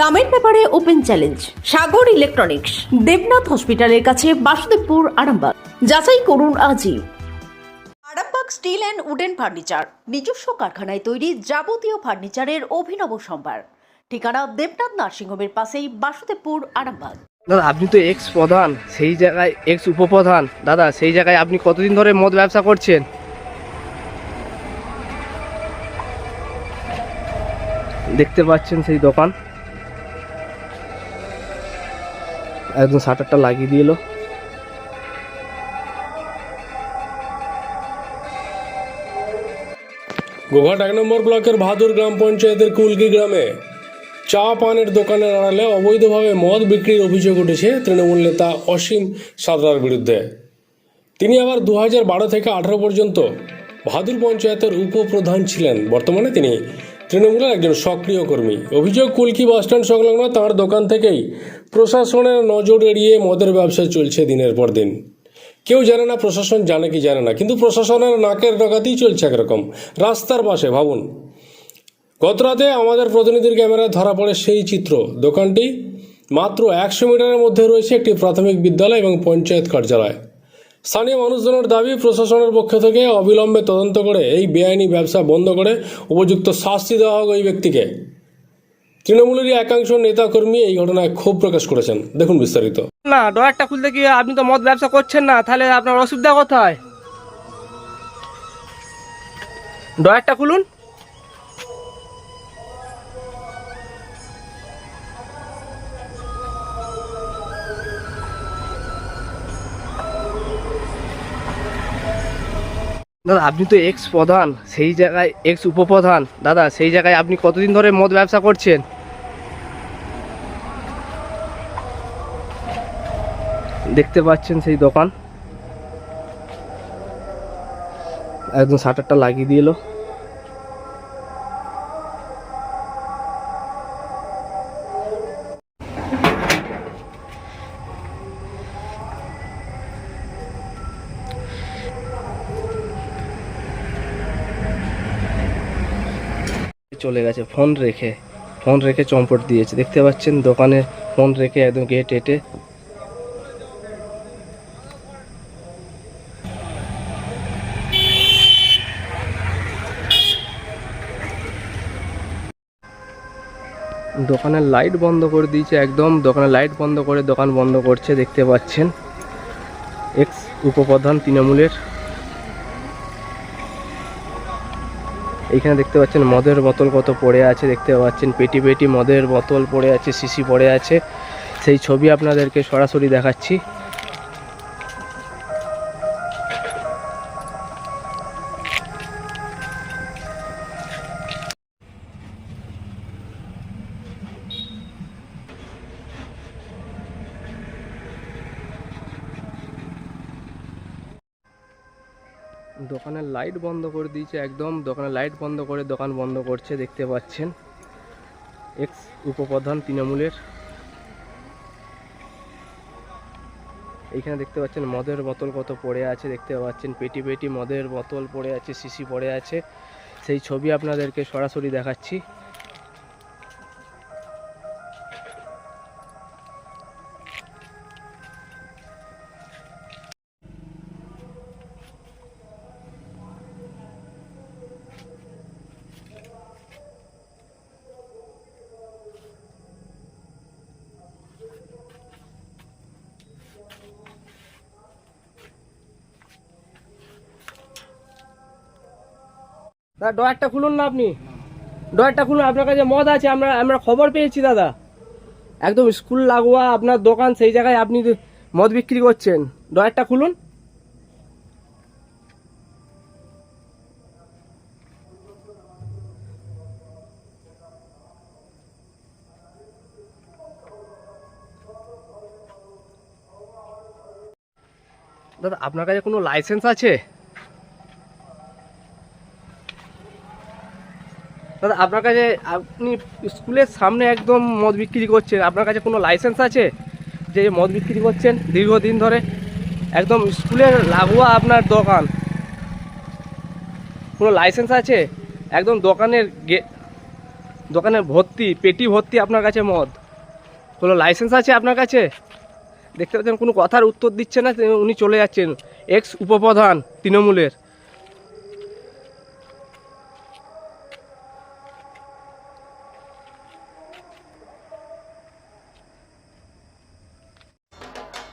দামের ব্যাপারে open challenge, Sagar electronics, Debnath hospital কাছে বাসুদেবপুর, আরামবাগ। যাচাই করুন আজই। Arambagh steel and wooden furniture, নিজস্ব কারখানায় তৈরি যাবতীয় ফার্নিচারের অভিনব সম্ভার। ঠিকানা দেবনাথ নার্সিংহোমের পাশেই বাসুদেবপুর, আরামবাগ। দাদা, আপনি তো এক্স প্রধান, সেই জায়গায় এক্স উপপ্রধান। দাদা, সেই জায়গায় আপনি কতদিন ধরে মদ ব্যবসা করছেন? দেখতে পাচ্ছেন সেই দোকান। একদম শাটারটা লাগিয়ে দিল গোঘাট এক নম্বর ব্লকের ভাদুর গ্রাম পঞ্চায়েতের কুলকি গ্রামে চা পানের দোকানের আড়ালে অবৈধভাবে মদ বিক্রির অভিযোগ উঠেছে তৃণমূল নেতা অসীম সাদরার বিরুদ্ধে। তিনি আবার দু বারো থেকে আঠারো পর্যন্ত ভাদুর পঞ্চায়েতের উপপ্রধান ছিলেন। বর্তমানে তিনি তৃণমূলের একজন সক্রিয় কর্মী। অভিযোগ, কুলকি বাসস্ট্যান্ড সংলগ্ন তাঁর দোকান থেকেই প্রশাসনের নজর এড়িয়ে মদের ব্যবসা চলছে দিনের পর দিন। কেউ জানে না, প্রশাসন জানে কি জানে না, কিন্তু প্রশাসনের নাকের ডকাতেই চলছে একরকম। রাস্তার পাশে, ভাবুন। গত রাতে আমাদের প্রতিনিধির ক্যামেরায় ধরা পড়ে সেই চিত্র। দোকানটি মাত্র একশো মিটারের মধ্যে রয়েছে একটি প্রাথমিক বিদ্যালয় এবং পঞ্চায়েত কার্যালয়। স্থানীয় মানুষজনের দাবি, প্রশাসনের পক্ষ থেকে অবিলম্বে তদন্ত করে এই বেআইনি ব্যবসা বন্ধ করে উপযুক্ত শাস্তি দেওয়া হোক ওই ব্যক্তিকে। তৃণমূলেরই একাংশ নেতাকর্মী এই ঘটনায় ক্ষোভ প্রকাশ করেছেন। দেখুন বিস্তারিত। না ডয়ারটা খুলতে গিয়ে আপনি তো মদ ব্যবসা করছেন না, তাহলে আপনার অসুবিধা কোথায়? ডয়ারটা খুলুন। দাদা, আপনি তো এক্স প্রধান সেই জায়গায় এক্স উপপ্রধান দাদা, সেই জায়গায় আপনি কতদিন ধরে মদ ব্যবসা করছেন? দেখতে পাচ্ছেন সেই দোকান। একদম শাটারটা লাগিয়ে দিল। চলে গেছে, ফোন রেখে। ফোন রেখে চম্পট দিয়েছে। দেখতে পাচ্ছেন দোকানে ফোন রেখে একদম গেট এটে দোকানের লাইট বন্ধ করে দিয়েছে, একদম দোকানের লাইট বন্ধ করে দোকান বন্ধ করছে, দেখতে পাচ্ছেন। এক্স উপপ্রধান তৃণমূলের। এইখানে দেখতে পাচ্ছেন মদের বোতল কত পড়ে আছে, দেখতে পাচ্ছেন পেটি পেটি মদের বোতল পড়ে আছে সিসি পড়ে আছে। সেই ছবি আপনাদেরকে সরাসরি দেখাচ্ছি। দোকানের লাইট বন্ধ করে দিয়েছে, একদম দোকানের লাইট বন্ধ করে দোকান বন্ধ করছে, দেখতে পাচ্ছেন। এক্স উপপ্রধান তৃণমূলের। এইখানে দেখতে পাচ্ছেন মদের বোতল কত পড়ে আছে, দেখতে পাচ্ছেন পেটি পেটি মদের বোতল পড়ে আছে সিসি পড়ে আছে। সেই ছবি আপনাদেরকে সরাসরি দেখাচ্ছি। দাদা ডয়ারটা খুলুন না আপনি। ডয়ারটা খুলুন, আপনার কাছে মদ আছে, আমরা আমরা খবর পেয়েছি দাদা। একদম স্কুল লাগোয়া আপনার দোকান, সেই জায়গায় আপনি মদ বিক্রি করছেন। ডয়ারটা খুলুন। দাদা, আপনার কাছে কোনো লাইসেন্স আছে? দাদা, আপনার কাছে আপনি স্কুলের সামনে একদম মদ বিক্রি করছেন। আপনার কাছে কোনো লাইসেন্স আছে যে মদ বিক্রি করছেন দীর্ঘদিন ধরে? একদম স্কুলের লাগোয়া আপনার দোকান। কোনো লাইসেন্স আছে? একদম দোকানের গে দোকানে ভর্তি, পেটি ভর্তি আপনার কাছে মদ। কোনো লাইসেন্স আছে আপনার কাছে? দেখতে পাচ্ছেন, কোনো কথার উত্তর দিচ্ছে না, উনি চলে যাচ্ছেন। এক্স উপপ্রধান তৃণমূলের।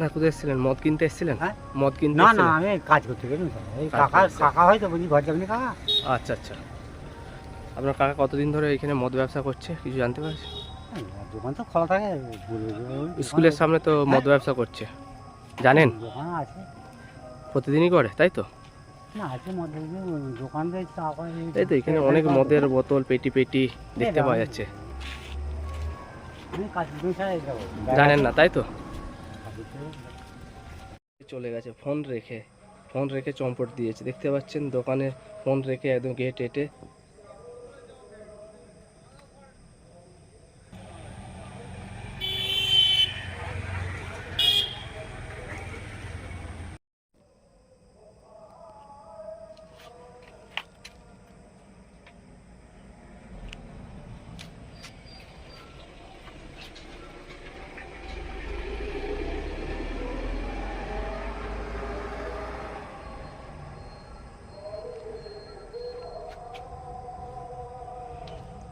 না কোথায় এসেছিলেন? মদ কিনতে এসেছিলেন? হ্যাঁ? মদ কিনতে না না এসেছিলেন? আমি কাজ করতে গেলাম তো। এই কাজ কাকা করতে। কাকা হয়তো বুঝি ঘর যাবেনি কাকা? আচ্ছা আচ্ছা। আপনার কাকা কতদিন ধরে এখানে মদ ব্যবসা করছে? কিছু জানতে পারছি? এই, দোকান তো খোলা থাকে বলবে যে ওই দোকান- স্কুলের সামনে তো মদ ব্যবসা করছে। জানেন? দোকান আছে। প্রতিদিনই করে তাই তো? না আছে মধ্যে দোকান রয়েছে তারপরে এই- তো এখানে অনেক মদের বোতল পেটি পেটি দেখতে পাওয়া যাচ্ছে। আমি কাজ করতে ছাড়া জানেন না তাই তো? চলে গেছে ফোন রেখে ফোন রেখে চম্পট দিয়েছে। দেখতে পাচ্ছেন দোকানে ফোন রেখে একদম গেট এটে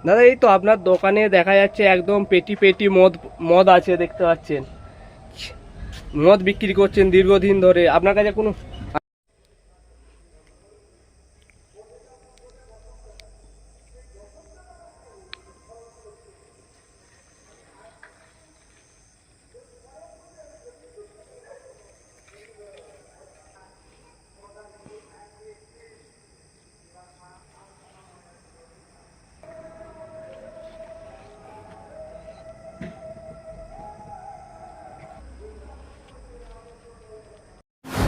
দাদা, এই তো আপনার দোকানে দেখা যাচ্ছে একদম পেটি পেটি মদ মদ আছে দেখতে পাচ্ছেন। মদ বিক্রি করছেন দীর্ঘদিন ধরে। আপনার কাছে কোনো